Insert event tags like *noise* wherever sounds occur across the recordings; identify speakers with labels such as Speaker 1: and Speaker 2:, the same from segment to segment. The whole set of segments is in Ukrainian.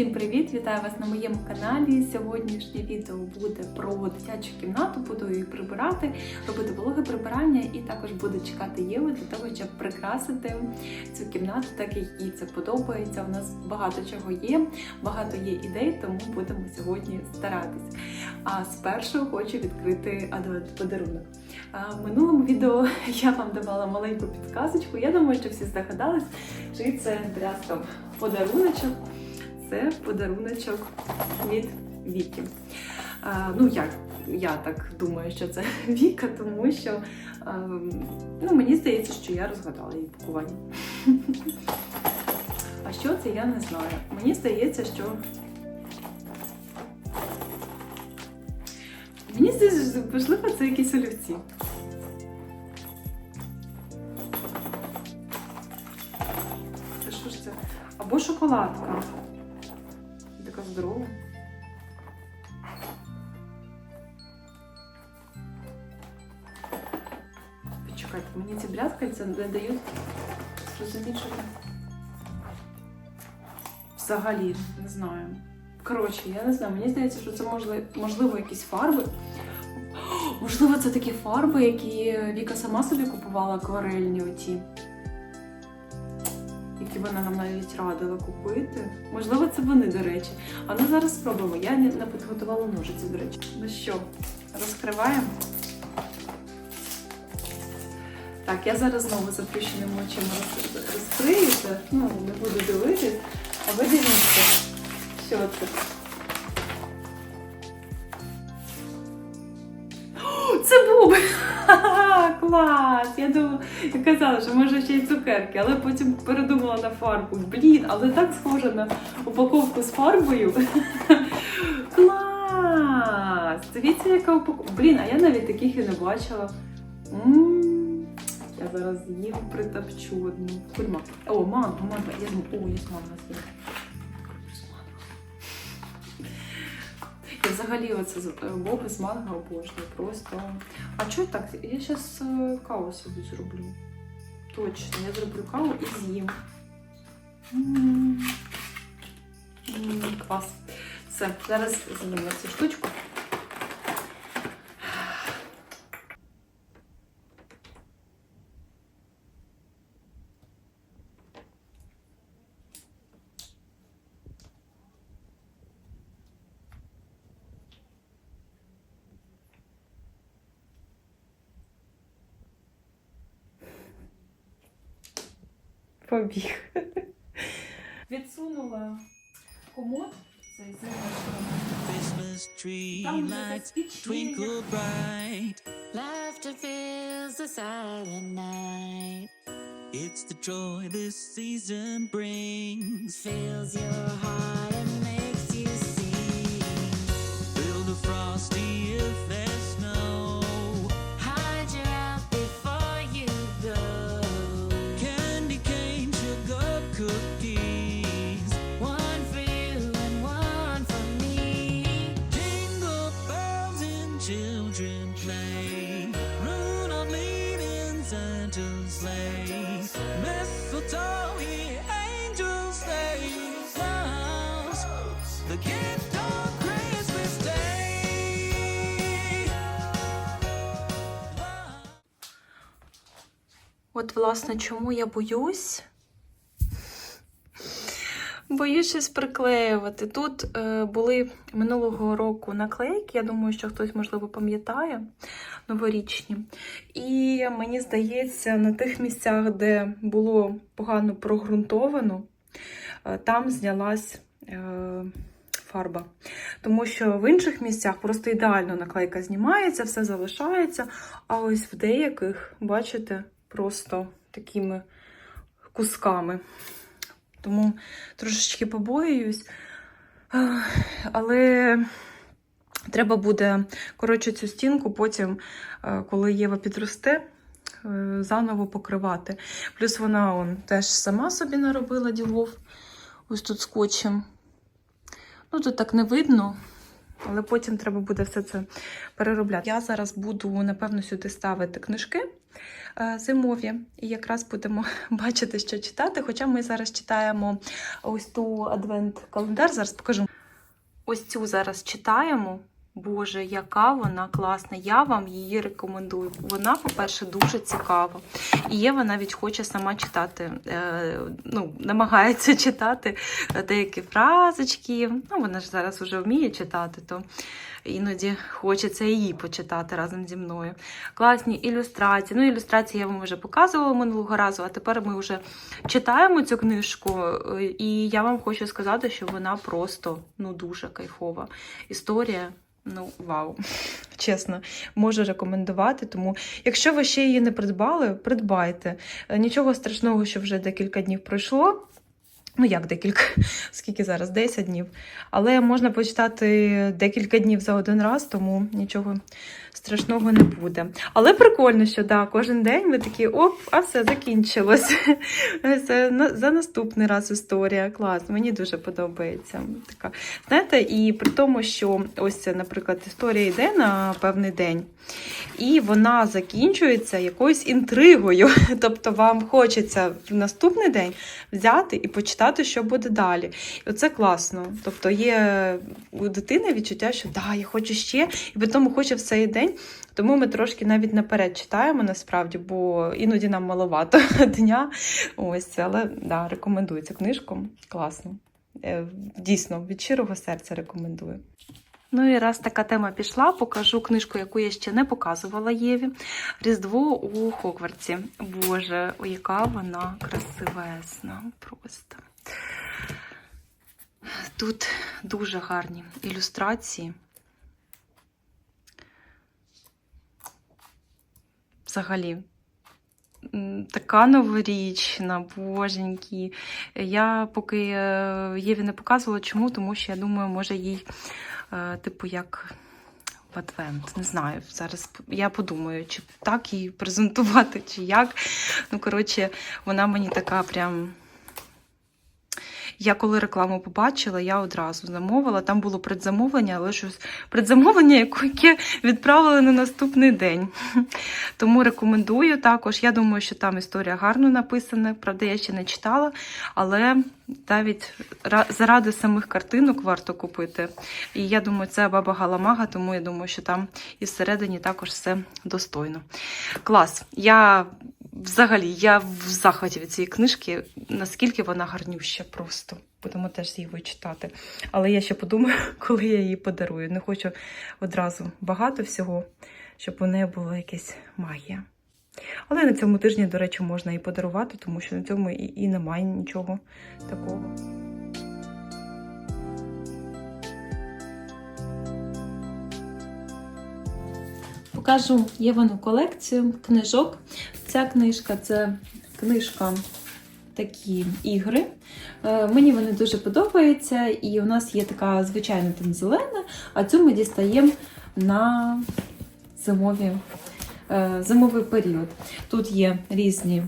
Speaker 1: Всім привіт! Вітаю вас на моєму каналі. Сьогоднішнє відео буде про дитячу кімнату. Буду її прибирати, робити вологе прибирання і також буду чекати Єву для того, щоб прикрасити цю кімнату, так як їй це подобається. У нас багато чого є, багато є ідей, тому будемо сьогодні старатись. А спершу хочу відкрити адвент подарунок. В минулому відео *laughs* я вам давала маленьку підказочку. Я думаю, що всі здогадались, чи це брязкав подаруночок. Це подаруночок від Віки. А, ну, як я так думаю, що це *laughs* Віка, тому що а, ну, мені здається, що я розгадала її пакування. *laughs* А що це, я не знаю. Мені здається, що. Мені здається, можливо, це якісь олівці. Що ж це? Або шоколадка. Така. Почекайте, мені ці брязкальця не дають зрозуміти, що. Взагалі, не знаю. Коротше, я не знаю. Мені здається, що це можливо, можливо якісь фарби. Можливо, це такі фарби, які Віка сама собі купувала акварельні оті. Які вона нам навіть радила купити. Можливо, це вони, до речі. А ну зараз спробуємо. Я не підготувала ножиці, до речі. Ну що, розкриваємо. Так, я зараз знову заплющеними очима роз- розкрию. Ну, не буду дивитись. А ви дивіться, що це. Це буби! Клас! Я думала, я казала, що може ще й цукерки, але потім передумала на фарбу. Блін, але так схоже на упаковку з фарбою. *laughs* Клас! Дивіться, яка упаковка. Блін, а я навіть таких і не бачила. Я зараз їх притопчу одну. Кульма. О, манго, манго. Я думаю, о, є манго у взагалі оце е, боби з манго обожнюю. Просто. А чого так? Я зараз каву собі зроблю. Точно, я зроблю каву і з'їм. Клас. Все, зараз зробимо цю штучку. Побіг. Відсунула комод. Цей
Speaker 2: Christmas tree
Speaker 1: Там вже
Speaker 2: lights
Speaker 1: якась
Speaker 2: twinkle
Speaker 1: печенье.
Speaker 2: bright.
Speaker 3: Laughter fills the silent night,
Speaker 2: It's the joy this season brings.
Speaker 3: fills your heart and
Speaker 1: От, власне, чому я боюсь? Боюсь щось приклеювати. Тут е, були минулого року наклейки, я думаю, що хтось, можливо, пам'ятає новорічні. І мені здається, на тих місцях, де було погано прогрунтовано, е, там знялась е, фарба. Тому що в інших місцях просто ідеально наклейка знімається, все залишається. А ось в деяких, бачите, просто такими кусками. Тому трошечки побоююсь. Але треба буде, коротше, цю стінку потім, е, коли Єва підросте, е, заново покривати. Плюс вона он, теж сама собі наробила ділов ось тут скотчем. Ну, тут так не видно, але потім треба буде все це переробляти. Я зараз буду, напевно, сюди ставити книжки. Е, зимові. І якраз будемо *laughs* бачити, що читати. Хоча ми зараз читаємо ось ту адвент-календар, зараз покажу. Ось цю зараз читаємо. Боже, яка вона класна! Я вам її рекомендую. Вона, по-перше, дуже цікава. І Єва навіть хоче сама читати, е, ну, намагається *laughs* читати деякі фразочки. Ну, вона ж зараз вже вміє читати, то іноді хочеться її почитати разом зі мною. Класні ілюстрації. Ну, ілюстрації я вам вже показувала минулого разу, а тепер ми вже читаємо цю книжку, е, і я вам хочу сказати, що вона просто ну, дуже кайфова. Історія. Ну, вау, *laughs* чесно, можу рекомендувати. Тому, якщо ви ще її не придбали, придбайте. Е, Нічого страшного, що вже декілька днів пройшло. Ну, як декілька, *laughs* скільки зараз? 10 днів. Але можна почитати декілька днів за один раз, тому нічого страшного не буде. Але прикольно, що да, кожен день ви такі оп, а все закінчилось. *laughs* Це за наступний раз історія. Клас, мені дуже подобається. Така. Знаєте, і при тому, що ось, це, наприклад, історія йде на певний день, і вона закінчується якоюсь інтригою. *laughs* Тобто вам хочеться в наступний день взяти і почитати, що буде далі. І оце класно. Тобто є у дитини відчуття, що да, я хочу ще, і при тому хоче в цей день. Тому ми трошки навіть наперед читаємо насправді, бо іноді нам маловато *laughs* дня. Ось, але да, рекомендую цю книжку. Класно. Е, Дійсно, від щирого серця рекомендую. Ну і раз така тема пішла, покажу книжку, яку я ще не показувала Єві. Різдво у Хогвартсі. Боже, яка вона красивесна. Просто. Тут дуже гарні ілюстрації. Взагалі, така новорічна, боженькі. Я поки е, Єві не показувала, чому, тому що я думаю, може їй, е, типу, як в адвент. Не знаю. Зараз я подумаю, чи так її презентувати, чи як. Ну, коротше, вона мені така прям. Я коли рекламу побачила, я одразу замовила. Там було предзамовлення, але щось предзамовлення, яке відправили на наступний день. *laughs* Тому рекомендую також. Я думаю, що там історія гарно написана. Правда, я ще не читала, але навіть заради самих картинок варто купити. І я думаю, це баба Галамага, тому я думаю, що там і всередині також все достойно. Клас. Я взагалі я в захваті від цієї книжки, наскільки вона гарнюща просто. Будемо теж її вичитати. Але я ще подумаю, *laughs* коли я її подарую. Не хочу одразу багато всього, щоб у неї була якась магія. Але на цьому тижні, до речі, можна і подарувати, тому що на цьому і, і немає нічого такого. Покажу Євану колекцію книжок. Ця книжка це книжка такі ігри. Е, Мені вони дуже подобаються, і у нас є така звичайна там зелена, а цю ми дістаємо на зимові, е, зимовий період. Тут є різні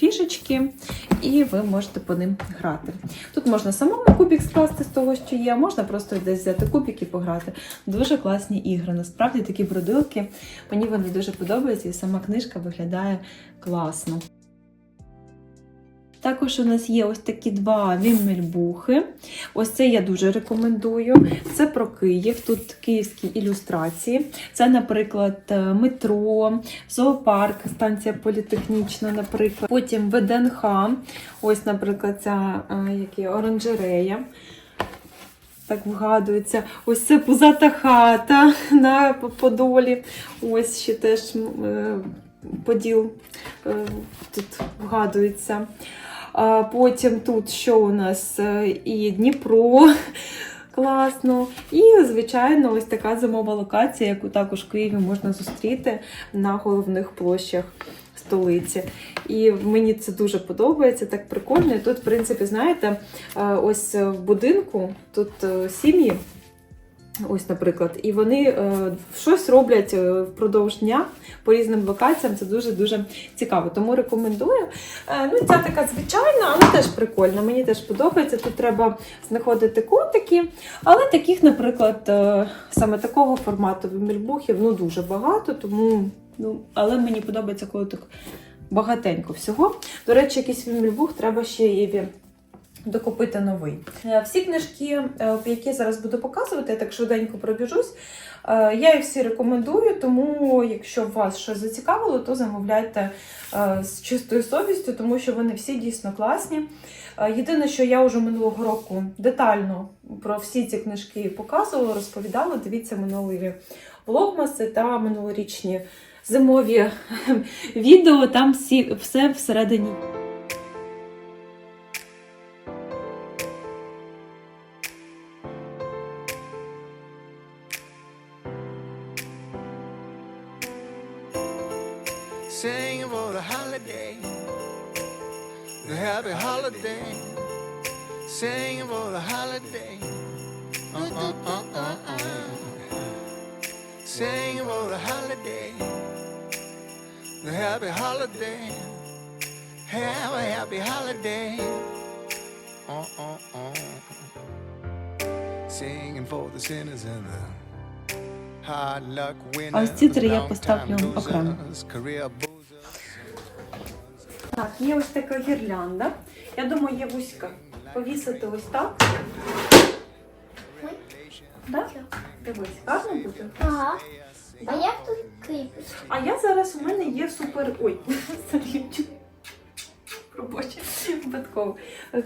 Speaker 1: фішечки, і ви можете по ним грати. Тут можна самому кубік скласти з того, що є, можна просто десь взяти кубік і пограти. Дуже класні ігри. Насправді такі бродилки. Мені вони дуже подобаються, і сама книжка виглядає класно. Також у нас є ось такі два віммельбухи. Ось це я дуже рекомендую. Це про Київ, тут київські ілюстрації. Це, наприклад, е, метро, зоопарк, станція політехнічна, наприклад. Потім ВДНХ. Ось, наприклад, ця е, які, оранжерея. Так вгадується. Ось це пузата хата *laughs* на Подолі. Ось ще теж е, поділ тут вгадується. Потім тут що у нас Е, і Дніпро. *laughs* Класно. І, звичайно, ось така зимова локація, яку також в Києві можна зустріти на головних площах столиці. І мені це дуже подобається, так прикольно. І тут, в принципі, знаєте, е, ось в будинку тут е, сім'ї. Ось, наприклад, і вони е, щось роблять е, впродовж дня по різним локаціям. Це дуже дуже цікаво. Тому рекомендую. Е, ну, ця така звичайна, але теж прикольна. Мені теж подобається. Тут треба знаходити котики, але таких, наприклад, е, саме такого формату мільбухів ну дуже багато, тому Ну, але мені подобається, коли так багатенько всього. До речі, якийсь фільмбук треба ще Єві докупити новий. Е, Всі книжки, е, які зараз буду показувати, я так швиденько пробіжусь. е, Я їх всі рекомендую, тому якщо вас щось зацікавило, то замовляйте з чистою совістю, тому що вони всі дійсно класні. Єдине, що я вже минулого року детально про всі ці книжки показувала, розповідала. Дивіться минулі влогмаси та минулорічні зимові *laughs* відео. Там всі, все всередині.
Speaker 4: Singing for the holiday, the happy holiday. Singing for the holiday. Uh-uh-uh-uh-uh. Singing for the holiday, the happy holiday. Have a happy holiday. Uh-uh-uh. Singing for the sinners and the hard luck winners.
Speaker 1: А ось ці три я
Speaker 4: long
Speaker 1: поставлю
Speaker 4: time
Speaker 1: окремо. Так, є ось така гірлянда. Я думаю, є вузька. Повісити ось так. Да? Дивись, гарно буде.
Speaker 5: Ага. А як тут кріпиш?
Speaker 1: А я зараз у мене є супер. Ой, *laughs* Сергійчик. Робоче випадково.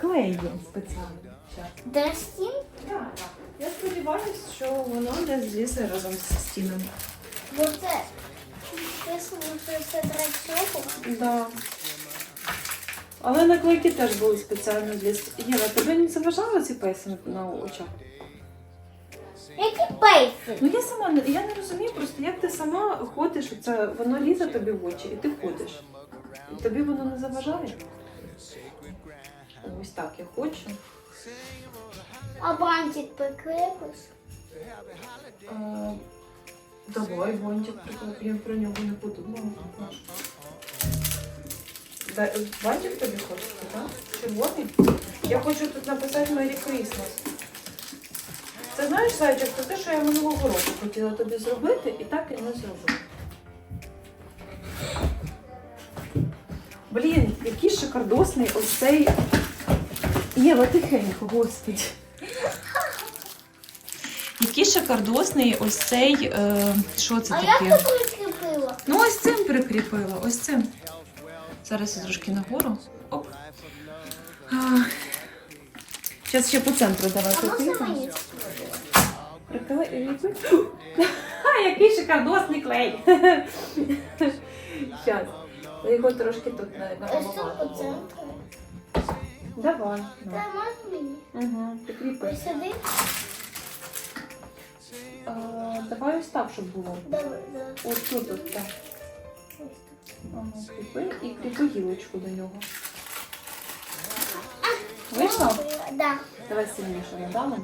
Speaker 1: Клей є спеціальний. Щас.
Speaker 5: Драстін?
Speaker 1: Так, так. Я сподіваюся, що воно не злізе разом з стінами.
Speaker 5: Бо це написано, що це драчок.
Speaker 1: Да. Але наклейки теж були спеціально для Єва, тебе не заважали ці песенки на очах?
Speaker 5: Які пейси?
Speaker 1: Ну я сама не я не розумію просто, як ти сама ходиш, оце воно лізе тобі в очі, і ти ходиш. І тобі воно не заважає? Ось так я хочу.
Speaker 5: А бантик прикріпиш?
Speaker 1: А, давай бонтик прикріплю, я про нього не подумала. Да, Бантик тобі хочеться, так? Червоний? Я хочу тут написати Merry Christmas. Це знаєш, Зайчик, це те, що я минулого року хотіла тобі зробити, і так і не зробила. Блін, який шикардосний ось цей. Єва, тихенько, господи. Який шикардосний ось цей. Е, що це
Speaker 5: А
Speaker 1: таке?
Speaker 5: ти прикріпила?
Speaker 1: Ну, ось цим прикріпила, ось цим. Зараз я трошки нагору. Оп. Зараз ще по центру давай
Speaker 5: А.
Speaker 1: Ха, який шикардосний клей. Зараз. Його трошки тут
Speaker 5: Ось центру.
Speaker 1: Давай.
Speaker 5: Та можна мені?
Speaker 1: Угу, прикріпи.
Speaker 5: Ось
Speaker 1: Давай ось так, щоб було.
Speaker 5: Давай, зараз.
Speaker 1: Ось тут, от так. Кріпи і кріпи гілочку до нього. Вийшло?
Speaker 5: Да.
Speaker 1: Давай сильніше надали.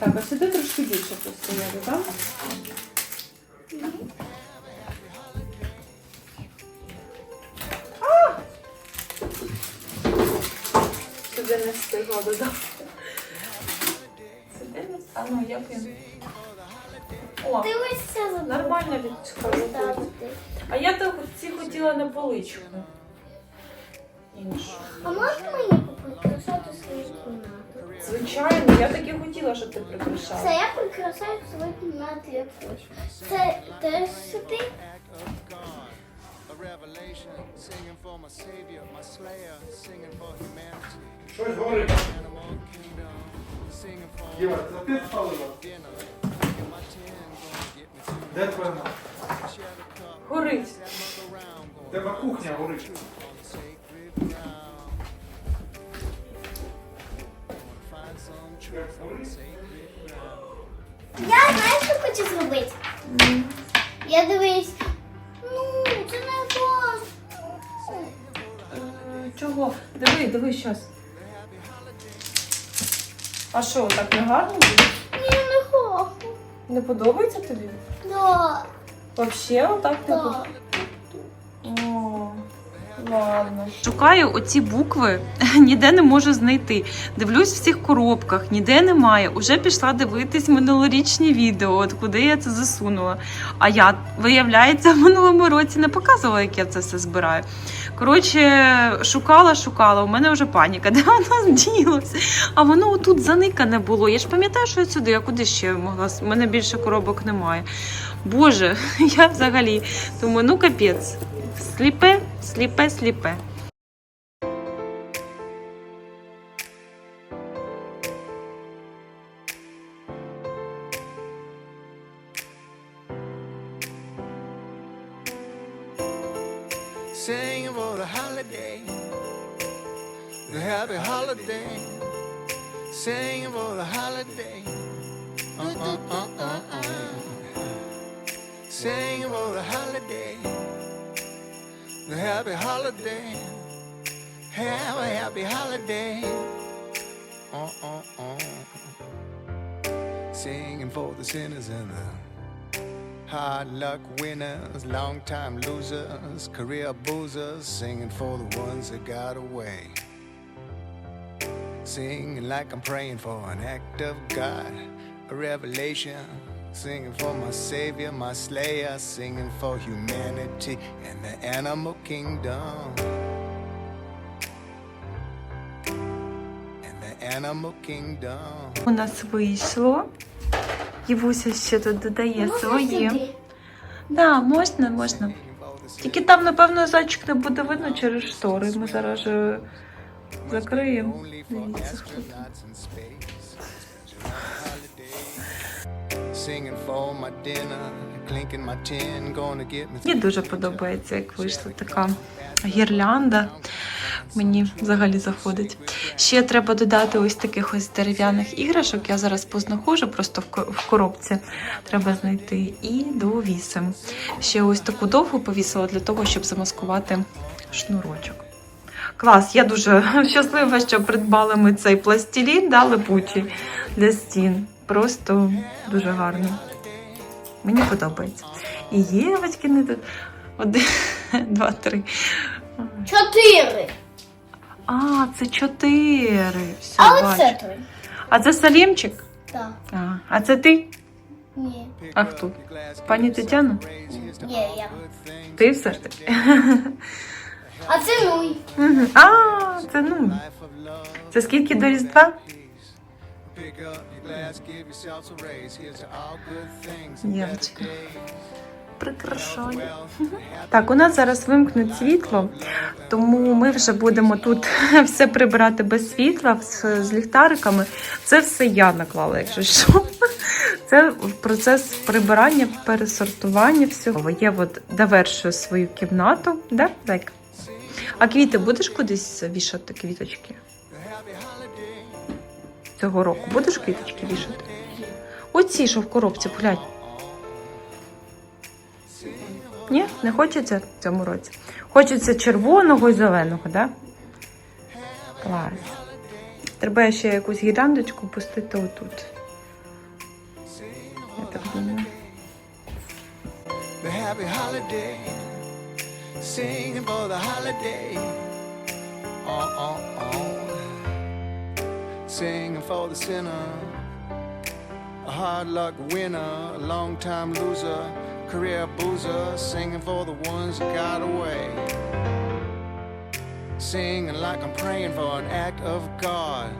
Speaker 1: Так, а сюди трошки більше постояли, так? Сюди не встигла додати.
Speaker 5: Ставити.
Speaker 1: А я так ці хотіла на поличку. Іншу.
Speaker 5: А можна мені прикрашати свою кімнату?
Speaker 1: Звичайно, я так і хотіла, щоб ти
Speaker 5: Це
Speaker 1: прикрашала.
Speaker 5: я прикрашаю свою кімнату як хочу. Це теж сюди?
Speaker 6: Щось горить. Єва, це ти спалила? Де твоя мама?
Speaker 1: Горить.
Speaker 6: Тебе кухня горить.
Speaker 5: Я знаєш, що хочу зробити? Я дивись. Ну, це не клас.
Speaker 1: Е, Чого? Диви, диви щас. А що, так не гарно буде?
Speaker 5: Ні, не хочу.
Speaker 1: Не подобається тобі?
Speaker 5: Да,
Speaker 1: Взагалі, отак не? О, гарно. Шукаю оці букви, *laughs* ніде не можу знайти. Дивлюсь в всіх коробках, ніде немає. Уже пішла дивитись минулорічні відео, от куди я це засунула. А я, виявляється, *laughs* в минулому році не показувала, як я це все збираю. Коротше, шукала, шукала. У мене вже паніка. *laughs* Де воно ділося? А воно отут заникане було. Я ж пам'ятаю, що я сюди, я куди ще могла? У мене більше коробок немає. Боже, *laughs* я взагалі думаю, ну капець. Сліпе, сліпе, сліпе.
Speaker 4: Holiday. Singing for the holiday. Uh, uh, uh, uh, uh. Singing for the holiday, the happy holiday. Have a happy holiday. Uh, uh, uh. Singing for the sinners and the Hard luck winners, long time losers, career boozers, singing for the ones that got away. Singing like I'm praying for an act of God, a revelation. Singing for my Savior, my Slayer, singing for humanity and the animal kingdom. And the animal kingdom.
Speaker 1: У нас вийшло. Євуся ще тут додає
Speaker 5: сюди?
Speaker 1: Да, можна, можна. Тільки там, напевно, зайчик не буде видно через штори. Ми зараз же закриємо. Дивіться, хто там.
Speaker 4: astronauts in space. Holiday. Singing for my dinner, clinking my tin, gonna get me
Speaker 1: Мені дуже подобається, як вийшла така гірлянда. Мені взагалі заходить. Ще треба додати ось таких ось дерев'яних іграшок. Я зараз познаходжу просто в ко- коробці. Треба знайти і довісимо. Ще ось таку довгу повісила для того, щоб замаскувати шнурочок. Клас, я дуже *laughs* щаслива, що придбали ми цей пластилін, да, липучий для стін. Просто дуже гарно. Мені подобається. І є не тут. Один, *laughs* два, три.
Speaker 5: Чотири.
Speaker 1: А, це чотири. Все,
Speaker 5: А
Speaker 1: бачу.
Speaker 5: оце той.
Speaker 1: А це Салімчик?
Speaker 5: Так.
Speaker 1: А, а це ти?
Speaker 5: Ні.
Speaker 1: А хто? Пані Тетяна?
Speaker 5: Є я.
Speaker 1: Ти все ж таки. *laughs*
Speaker 5: А це.
Speaker 1: Мгм. А, це ну. Це скільки до Різдва? Дівчинка. Прикрашаю. Так, у нас зараз вимкнуть світло, тому ми вже будемо тут *laughs* все прибирати без світла з, з ліхтариками. Це все я наклала, якщо що. *laughs* Це процес прибирання, пересортування всього. Я от довершую свою кімнату, да, зайка? А квіти будеш кудись вішати квіточки? Цього року будеш квіточки вішати? Оці, що в коробці, глянь. Ні, не хочеться в цьому році. Хочеться червоного і зеленого, так? Да? Клас. Треба ще якусь гірляндочку пустити отут. Я так думаю.
Speaker 4: Singing for the holiday. Oh, oh, oh. Singing for the sinner. A hard luck winner, a long time loser, career boozer. Singing for the ones that got away. Singing like I'm praying for an act of God.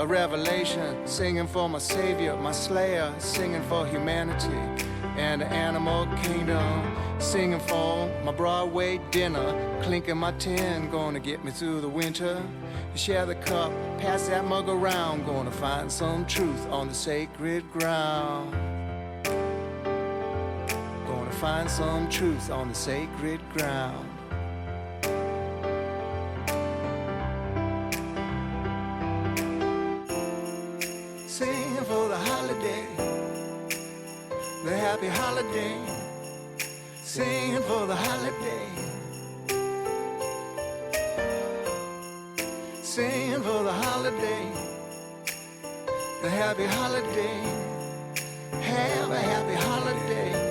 Speaker 4: A revelation, singing for my Savior, my Slayer, singing for humanity and the animal kingdom. Singing for my Broadway dinner, clinking my tin, gonna get me through the winter. Share the cup, pass that mug around, gonna find some truth on the sacred ground. Gonna find some truth on the sacred ground. Holiday. Singing for the holiday. Singing for the holiday, the happy holiday. Have a happy holiday.